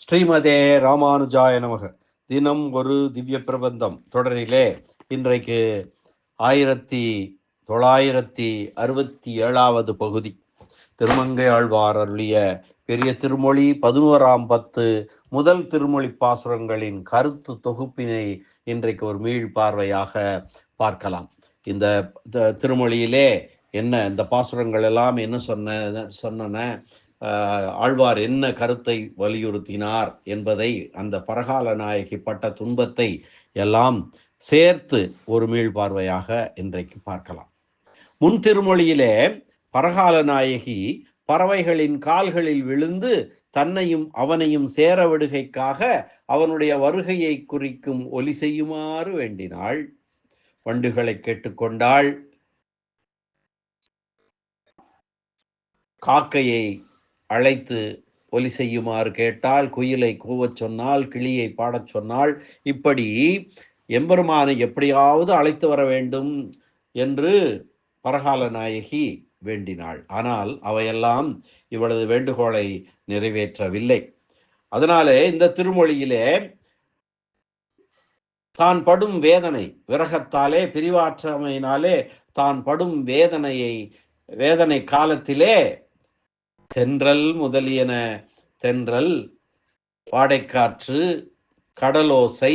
ஸ்ரீமதே ராமானுஜாய நமக. தினம் ஒரு திவ்ய பிரபந்தம். தொடரிலே இன்றைக்கு ஆயிரத்தி தொள்ளாயிரத்தி அறுபத்தி ஏழாவது பகுதி. திருமங்கை ஆழ்வார் அருளிய பெரிய திருமொழி பதினோராம் பத்து முதல் திருமொழி பாசுரங்களின் கருத்து தொகுப்பினை இன்றைக்கு ஒரு மீள் பார்வையாக பார்க்கலாம். இந்த த- திருமொழியிலே என்ன இந்த பாசுரங்கள் எல்லாம் என்ன சொன்ன சொன்னன? ஆழ்வார் என்ன கருத்தை வலியுறுத்தினார் என்பதை அந்த பரகால நாயகி பட்ட துன்பத்தை எல்லாம் சேர்த்து ஒரு மீள் பார்வையாக இன்றைக்கு பார்க்கலாம். முன் திருமொழியிலே பரகால நாயகி பறவைகளின் கால்களில் விழுந்து தன்னையும் அவனையும் சேர விடுகைக்காக அவனுடைய வருகையை குறிக்கும் ஒலி செய்யுமாறு வேண்டினாள். வண்டுகளை கேட்டுக்கொண்டாள். காக்கையை அழைத்து ஒலி செய்யுமாறு கேட்டால் குயிலை கூவச் சொன்னால் கிளியை பாடச் சொன்னால் இப்படி எம்பெருமானை எப்படியாவது அழைத்து வர வேண்டும் என்று பரகால நாயகி வேண்டினாள். ஆனால் அவையெல்லாம் இவளது வேண்டுகோளை நிறைவேற்றவில்லை. அதனாலே இந்த திருமொழியிலே தான் படும் வேதனை விரகத்தாலே பிரிவாற்றமையினாலே தான் படும் வேதனையை வேதனை காலத்திலே தென்றல் முதலியன தென்றல் வாடைக்காற்று கடலோசை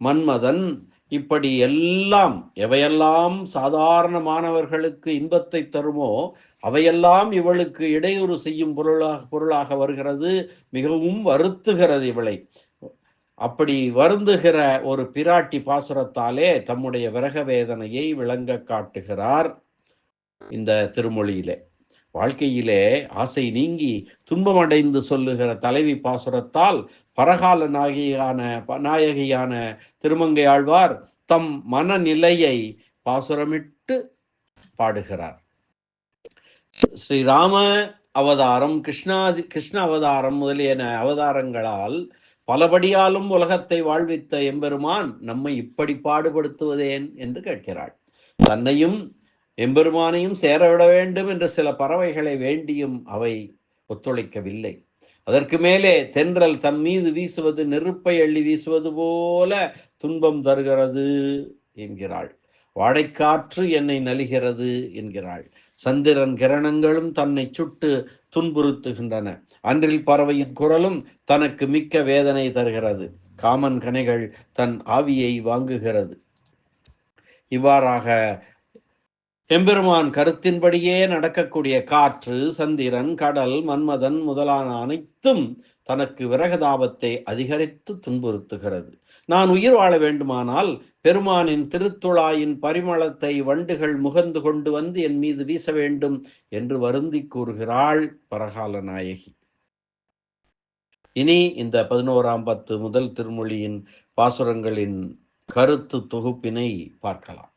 மன்மதன் இப்படி எல்லாம் எவையெல்லாம் சாதாரணமானவர்களுக்கு இன்பத்தை தருமோ அவையெல்லாம் இவளுக்கு இடையூறு செய்யும் பொருளாக பொருளாக வருகிறது மிகவும் வருத்துகிறது இவளை. அப்படி வருந்துகிற ஒரு பிராட்டி பாசுரத்தாலே தம்முடைய விரக வேதனையை விளங்க காட்டுகிறார் இந்த திருமொழியிலே. வாழ்க்கையிலே ஆசை நீங்கி துன்பமடைந்து சொல்லுகிற தலைவி பாசுரத்தால் பரகால நாயகியான நாயகியான திருமங்கை ஆழ்வார் தம் மனநிலையை பாசுரமிட்டு பாடுகிறார். ஸ்ரீராம அவதாரம் கிருஷ்ணாதி கிருஷ்ண அவதாரம் முதலியன அவதாரங்களால் பலபடியாலும் உலகத்தை வாழ்வித்த எம்பெருமான் நம்மை இப்படி பாடுபடுத்துவதேன் என்று கேட்கிறாள். தன்னையும் எம்பெருமானையும் சேரவிட வேண்டும் என்று சில பறவைகளை வேண்டியும் அவை ஒத்துழைக்கவில்லை. அதற்கு மேலே தென்றல் தம் மீது வீசுவது நெருப்பை அள்ளி வீசுவது போல துன்பம் தருகிறது என்கிறாள். வாடைக்காற்று என்னை நலிகிறது என்கிறாள். சந்திரன் கிரணங்களும் தன்னை சுட்டு துன்புறுத்துகின்றன. அன்றில் பறவையின் குரலும் தனக்கு மிக்க வேதனை தருகிறது. காமன் கனைகள் தன் ஆவியை வாங்குகிறது. இவ்வாறாக எம்பெருமான் கருத்தின்படியே நடக்கக்கூடிய காற்று சந்திரன் கடல் மன்மதன் முதலான அனைத்தும் தனக்கு விரகதாபத்தை அதிகரித்து துன்புறுத்துகிறது. நான் உயிர் வாழ வேண்டுமானால் பெருமானின் திருத்துழாயின் பரிமளத்தை வண்டுகள் முகந்து கொண்டு வந்து என் மீது வீச வேண்டும் என்று வருந்தி கூறுகிறாள் பரகால நாயகி. இனி இந்த பதினோராம் பத்து முதல் திருமொழியின் பாசுரங்களின் கருத்து தொகுப்பினை பார்க்கலாம்.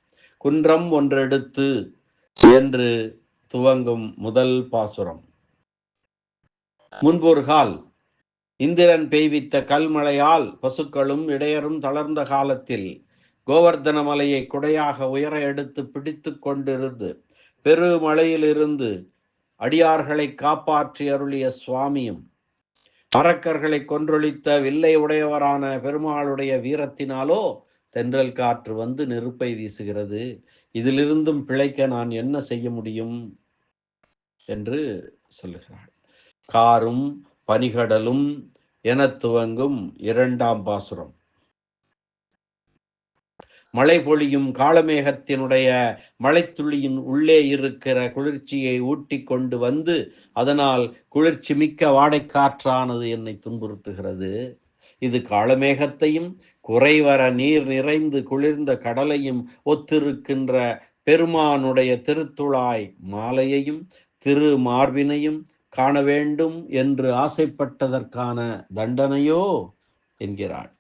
குன்றம் ஒன்றெடுத்து என்று துவங்கும் முதல் பாசுரம். முன்பொருகால் இந்திரன் பெய்வித்த கல்மழையால் பசுக்களும் இடையரும் தளர்ந்த காலத்தில் கோவர்தன மலையை குடையாக உயர எடுத்து பிடித்து கொண்டிருந்து பெருமழையிலிருந்து அடியார்களை காப்பாற்றி அருளிய சுவாமியும் அரக்கர்களை கொன்றொழித்த வில்லை உடையவரான பெருமாளுடைய வீரத்தினாலோ தென்றல் காற்று வந்து நெருப்பை வீசுகிறது. இதிலிருந்தும் பிழைக்க நான் என்ன செய்ய முடியும்? என்று சொல்லுகிறாள். காரும் பனிகடலும் என துவங்கும் இரண்டாம் பாசுரம். மழை பொழியும் காளமேகத்தினுடைய மழைத்துளியின் உள்ளே இருக்கிற குளிர்ச்சியை ஊட்டி கொண்டு வந்து அதனால் குளிர்ச்சி மிக்க வாடைக்காற்றானது என்னை துன்புறுத்துகிறது. இது காளமேகத்தையும் குறைவர நீர் நிறைந்து குளிர்ந்த கடலையும் ஒத்திருக்கின்ற பெருமானுடைய திருத்துழாய் மாலையையும் திரு மார்பினையும் காண வேண்டும் என்று ஆசைப்பட்டதற்கான தண்டனையோ? என்கிறாள்.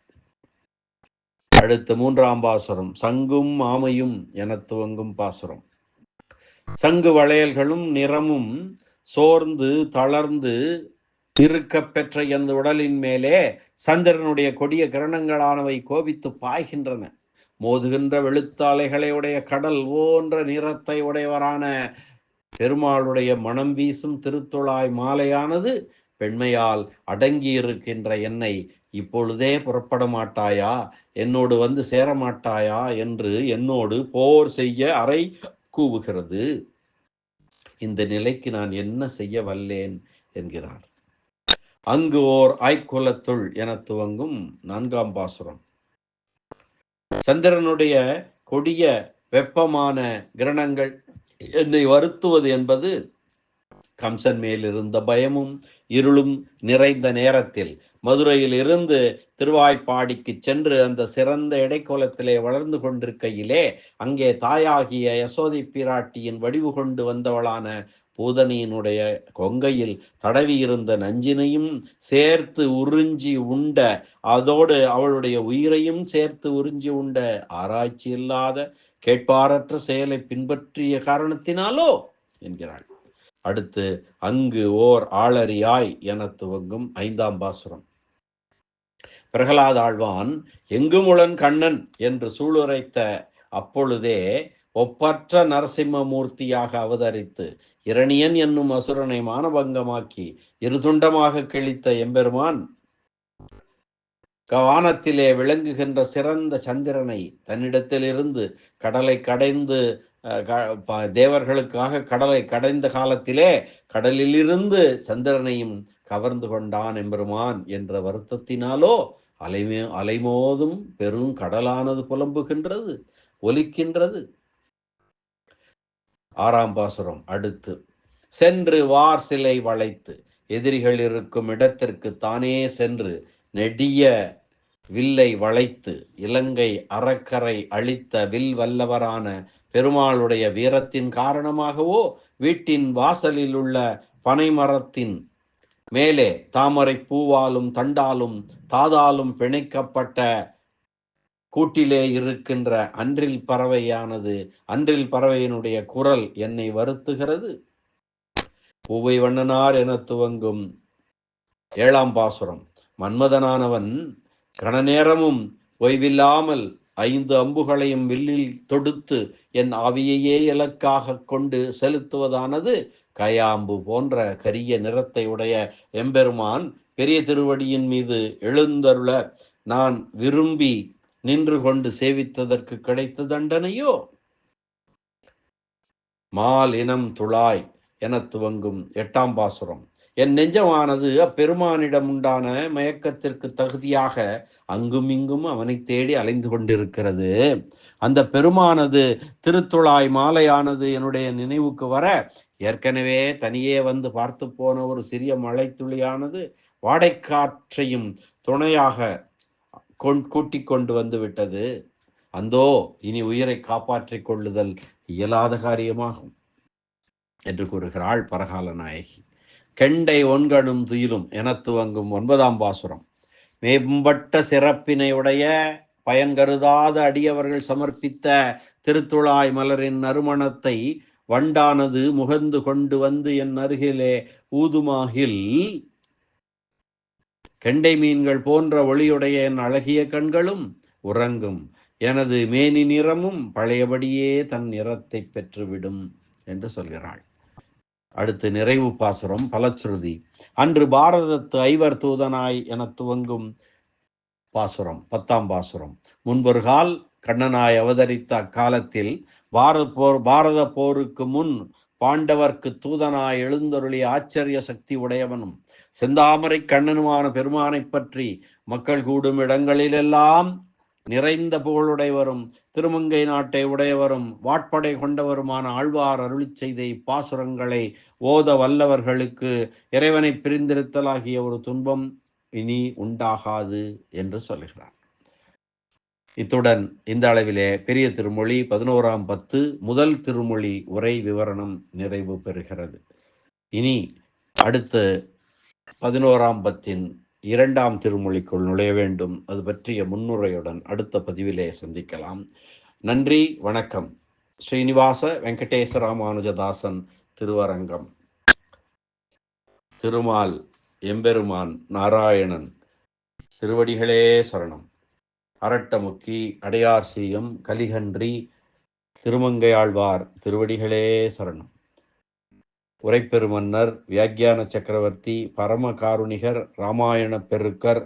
அடுத்து மூன்றாம் பாசுரம். சங்கும் ஆமையும் என துவங்கும் பாசுரம். சங்கு வளையல்களும் நிறமும் சோர்ந்து தளர்ந்து இருக்க பெற்ற எனது உடலின் மேலே சந்திரனுடைய கொடிய கிரணங்களானவை கோபித்து பாய்கின்றன. மோதுகின்ற வெளுத்தாலைகளை உடைய கடல் போன்ற நிறத்தை உடையவரான பெருமாளுடைய மனம் வீசும் திருத்துழாய் மாலையானது பெண்மையால் அடங்கியிருக்கின்ற என்னை இப்பொழுதே புறப்பட மாட்டாயா? என்னோடு வந்து சேரமாட்டாயா என்று என்னோடு போர் செய்ய அறை கூவுகிறது. இந்த நிலைக்கு நான் என்ன செய்ய வல்லேன்? என்கிறார். அங்கு ஓர் ஆய்க்குலத்துள் என துவங்கும் நான்காம் பாசுரம். சந்திரனுடைய கொடிய வெப்பமான கிரணங்கள் என்னை வருத்துவது என்பது கம்சன் மேல் இருந்த பயமும் இருளும் நிறைந்த நேரத்தில் மதுரையில் இருந்து திருவாய்ப்பாடிக்கு சென்று அந்த சிறந்த இடைக்கோலத்திலே வளர்ந்து கொண்டிருக்கையிலே அங்கே தாயாகிய யசோதை பிராட்டியின் வடிவு கொண்டு வந்தவளான பூதனியினுடைய கொங்கையில் தடவி இருந்த நஞ்சினையும் சேர்த்து உறிஞ்சி உண்ட அதோடு அவளுடைய உயிரையும் சேர்த்து உறிஞ்சி உண்ட ஆராய்ச்சி இல்லாத கேட்பாரற்ற செயலை பின்பற்றிய காரணத்தினாலோ என்கிறாள். அடுத்து அங்கு ஓர் ஆளறியாய் என துவங்கும் ஐந்தாம் பாசுரம். பிரகலாத ஆழ்வான் எங்குமுளன் கண்ணன் என்று சூளுரைத்த அப்பொழுதே ஒப்பற்ற நரசிம்மமூர்த்தியாக அவதரித்து இரணியன் என்னும் அசுரனை மானபங்கமாக்கி இருதுண்டமாக கிழித்த எம்பெருமான் வானத்திலே விளங்குகின்ற சிறந்த சந்திரனை தன்னிடத்திலிருந்து கடலை கடைந்து தேவர்களுக்காக கடலை கடைந்த காலத்திலே கடலிலிருந்து சந்திரனையும் கவர்ந்து கொண்டான் எம்பெருமான் என்ற வருத்தத்தினாலோ அலைமே அலைமோதும் பெரும் கடலானது புலம்புகின்றது ஒலிக்கின்றது. ஆறாம் பாசுரம் அடுத்து சென்று வார் சிலை வளைத்து எதிரிகள் இருக்கும் இடத்திற்கு தானே சென்று நெடிய வில்லை வளைத்து இலங்கை அறக்கரை அழித்த வில் வல்லவரான பெருமாளுடைய வீரத்தின் காரணமாகவோ வீட்டின் வாசலில் உள்ள பனைமரத்தின் மேலே தாமரை பூவாலும் தண்டாலும் தாதாலும் பிணைக்கப்பட்ட கூட்டிலே இருக்கின்ற அன்றில் பறவையானது அன்றில் பறவையினுடைய குரல் என்னை வருத்துகிறது. பூவை வண்ணனார் என துவங்கும் ஏழாம் பாசுரம். மன்மதனானவன் கணநேரமும் ஓய்வில்லாமல் ஐந்து அம்புகளையும் வில்லில் தொடுத்து என் ஆவியையே இலக்காக கொண்டு செலுத்துவதானது கயாம்பு போன்ற கரிய நிறத்தை உடைய எம்பெருமான் பெரிய திருவடியின் மீது எழுந்தருள நான் விரும்பி நின்று கொண்டு சேவித்ததற்கு கிடைத்த தண்டனையோ? மால் இனம் துளாய் என துவங்கும் எட்டாம் பாசுரம். என் நெஞ்சமானது அப்பெருமானிடம் உண்டான மயக்கத்திற்கு தகுதியாக அங்கும் இங்கும் அவனை தேடி அலைந்து கொண்டிருக்கிறது. அந்த பெருமானது திருத்துழாய் மாலையானது என்னுடைய நினைவுக்கு வர ஏற்கனவே தனியே வந்து பார்த்து போன ஒரு சிறிய மழைத்துளியானது வாடைக்காற்றையும் துணையாக கூட்டி கொண்டு வந்து விட்டது. அந்தோ இனி உயிரை காப்பாற்றிக் கொள்ளுதல் இயலாத காரியமாகும் என்று கூறுகிறாள் பரகால நாயகி. கெண்டை ஒன்கணும் துயிலும் என துவங்கும் ஒன்பதாம் பாசுரம். மேம்பட்ட சிறப்பினை உடைய பயன் கருதாத அடியவர்கள் சமர்ப்பித்த திருத்துழாய் மலரின் நறுமணத்தை வண்டானது முகந்து கொண்டு வந்து என் அருகிலே ஊதுமாகில் கெண்டை மீன்கள் போன்ற ஒளியுடைய என் அழகிய கண்களும் உறங்கும். எனது மேனி நிறமும் பழையபடியே தன் நிறத்தை பெற்றுவிடும் என்று சொல்கிறாள். அடுத்து நிறைவு பாசுரம் பலச்சுருதி. அன்று பாரதத்து ஐவர் தூதனாய் என துவங்கும் பாசுரம் பத்தாம் பாசுரம். முன்பொரு கால் கண்ணனாய் அவதரித்த அக்காலத்தில் பாரத போர் பாரத போருக்கு முன் பாண்டவர்க்கு தூதனாய் எழுந்தருளிய ஆச்சரிய சக்தி உடையவனும் செந்தாமரை கண்ணனுமான பெருமானைப் பற்றி மக்கள் கூடும் இடங்களிலெல்லாம் நிறைந்த புகழுடையவரும் திருமங்கை நாட்டை உடையவரும் வாட்படை கொண்டவருமான ஆழ்வார் அருளி செய்த இப்பாசுரங்களை ஓத வல்லவர்களுக்கு இறைவனை பிரிந்திருத்தலாகிய ஒரு துன்பம் இனி உண்டாகாது என்று சொல்லுகிறார். இத்துடன் இந்த அளவிலே பெரிய திருமொழி பதினோராம் பத்து முதல் திருமொழி உரை விவரணம் நிறைவு பெறுகிறது. இனி அடுத்து பதினோராம் பத்தின் இரண்டாம் திருமொழிக்குள் நுழைய வேண்டும். அது பற்றிய முன்னுரையுடன் அடுத்த பதிவிலே சந்திக்கலாம். நன்றி வணக்கம். ஸ்ரீனிவாச வெங்கடேச ராமானுஜதாசன் திருவரங்கம். திருமால் எம்பெருமான் நாராயணன் திருவடிகளே சரணம். அரட்டமுக்கி அடையார் சீயம் கலிகன்றி திருமங்கையாழ்வார் திருவடிகளே சரணம். உரைப்பெருமன்னர் வியாக்கியான சக்கரவர்த்தி பரம காருணிகர் ராமாயண பெருக்கர்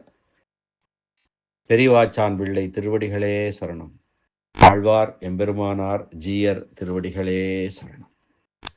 பெரிவாச்சான் பிள்ளை திருவடிகளே சரணம். ஆழ்வார் எம்பெருமானார் ஜீயர் திருவடிகளே சரணம்.